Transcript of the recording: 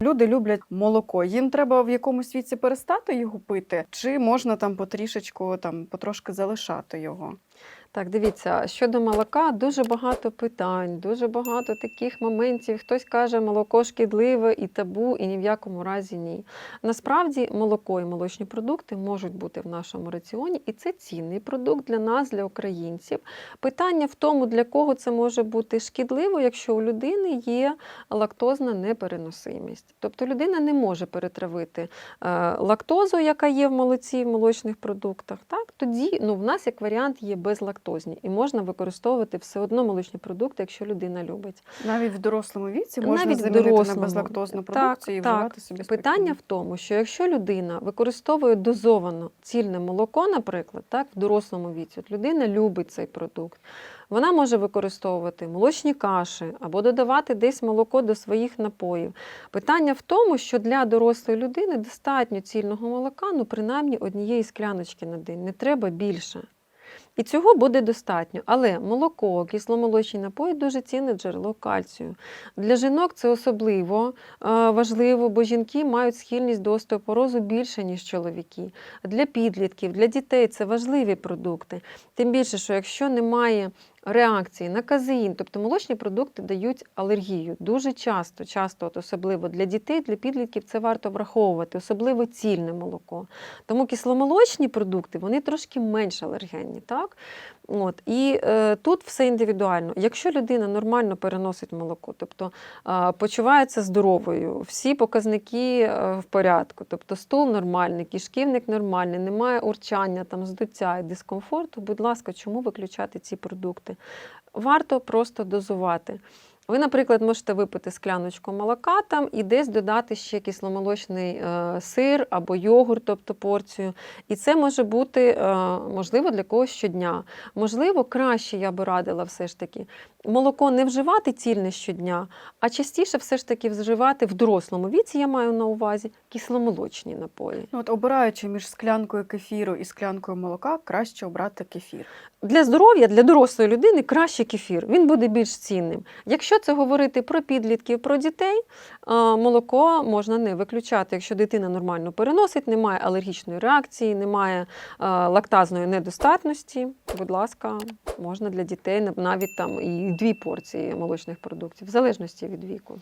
Люди люблять молоко. Їм треба в якомусь віці перестати його пити, чи можна там потрішечку, там потрошки залишати його. Так, дивіться, щодо молока, дуже багато питань, дуже багато таких моментів. Хтось каже, молоко шкідливе і табу, і ні в якому разі ні. Насправді, молоко і молочні продукти можуть бути в нашому раціоні, і це цінний продукт для нас, для українців. Питання в тому, для кого це може бути шкідливо, якщо у людини є лактозна непереносимість. Тобто людина не може перетравити е, лактозу, яка є в молоці, в молочних продуктах. Так? Тоді ну, в нас як варіант є безлактозні, і можна використовувати все одно молочні продукти, якщо людина любить. Навіть в дорослому віці можна Навіть замінити дорослому. на безлактозну Так, продукцію і так. вживати собі Питання спокійно. в тому, що якщо людина використовує дозовано цільне молоко, наприклад, так, в дорослому віці, от людина любить цей продукт, вона може використовувати молочні каші або додавати десь молоко до своїх напоїв. Питання в тому, що для дорослої людини достатньо цільного молока, ну принаймні однієї скляночки на день, не треба більше. І цього буде достатньо. Але молоко, кисломолочні напої дуже цінне джерело кальцію. Для жінок це особливо е, важливо, бо жінки мають схильність до остеопорозу більше, ніж чоловіки. Для підлітків, для дітей це важливі продукти. Тим більше, що якщо немає реакції на казеїн, тобто молочні продукти дають алергію. Дуже часто, часто, от особливо для дітей, для підлітків це варто враховувати, особливо цільне молоко. Тому кисломолочні продукти вони трошки менш алергенні. Так? От. І е, тут все індивідуально. Якщо людина нормально переносить молоко, тобто е, почувається здоровою, всі показники е, в порядку, тобто стул нормальний, кишківник нормальний, немає урчання, там, здуття і дискомфорту, будь ласка, чому виключати ці продукти? Варто просто дозувати. Ви, наприклад, можете випити скляночку молока там і десь додати ще кисломолочний е, сир або йогурт, тобто порцію. І це може бути е, можливо для когось щодня. Можливо, краще я би радила все ж таки молоко не вживати цільне щодня, а частіше все ж таки вживати в дорослому віці, я маю на увазі кисломолочні напої. Ну, от обираючи між склянкою кефіру і склянкою молока, краще обрати кефір. Для здоров'я, для дорослої людини краще кефір, він буде більш цінним. Якщо це говорити про підлітків, про дітей, е, молоко можна не виключати. Якщо дитина нормально переносить, немає алергічної реакції, немає е, лактазної недостатності, будь ласка, можна для дітей навіть там і дві порції молочних продуктів, в залежності від віку.